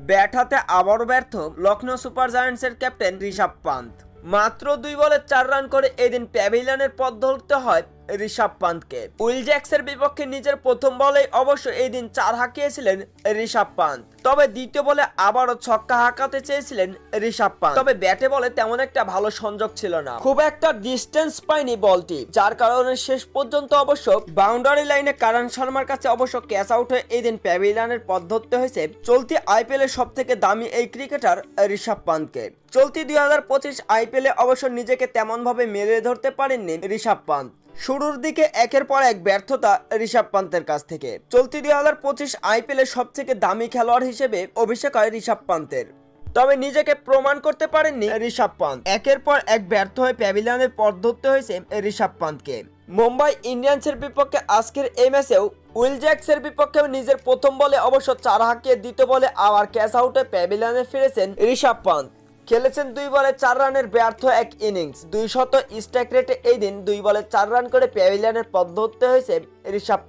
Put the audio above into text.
Bat হাতে আবারও ব্যর্থ লখনৌ সুপার জায়ান্টসের ক্যাপ্টেন ঋষভ পান্ত মাত্র দুই বলে চার রান করে এদিন প্যাভিলিয়নের পথ ধরতে হয় ঋষভ পান্তকে। উইল জ্যাক্সের বিপক্ষে নিজের প্রথম বলেই অবশ্য এই দিন চার হাঁকিয়েছিলেন ঋষভ পান্ত। তবে দ্বিতীয় বলে আবারও ছক্কা হাঁকাতে চেয়েছিলেন ঋষভ পান্ত। তবে ব্যাটে বলে তেমন একটা ভালো সংযোগ ছিল না। খুব একটা ডিস্টেন্স পায়নি বলটি, যার কারণে শেষ পর্যন্ত অবশ্য বাউন্ডারি লাইনে কারণ শর্মার কাছে অবশ্য ক্যাচ আউট হয়ে এই দিন প্যাভিলিয়নের পথ ধরতে হয়েছে। চলতি আইপিএল এর সব থেকে দামি এই ক্রিকেটার ঋষভ পান্তকে। চলতি দুই হাজার পঁচিশ আইপিএলে অবশ্য নিজেকে তেমন ভাবে মেরে ধরতে পারেননি ঋষভ পান্ত। শুরুর দিকে একের পর এক ব্যর্থতা ঋষভ পান্তের কাছ থেকে। চলতি দুই হাজার পঁচিশ আইপিএল এর সব থেকে দামি খেলোয়াড় হিসেবে অভিষেক হয় ঋষভ পান্তের। তবে নিজেকে প্রমাণ করতে পারেননি ঋষভ পান্ত। একের পর এক ব্যর্থ হয়ে প্যাভিলিয়নের পথ ধরতে হয়েছে ঋষভ পান্তকে। মুম্বাই ইন্ডিয়ান্সের বিপক্ষে আজকের এই ম্যাচেও উইল জ্যাক্সের বিপক্ষে নিজের প্রথম বলে অবশ্য চার হাঁকিয়ে দ্বিতীয় বলে আবার ক্যাচ আউটে প্যাভিলিয়নে ফিরেছেন ঋষভ পান্ত। খেলেছেন দুই বলে চার রানের ব্যর্থ এক ইনিংস। দুই শত স্ট্রাইক রেটে এই দিন দুই বলে চার রান করে প্যাভিলিয়ানের পথ ধরতে হয়েছে ঋষভ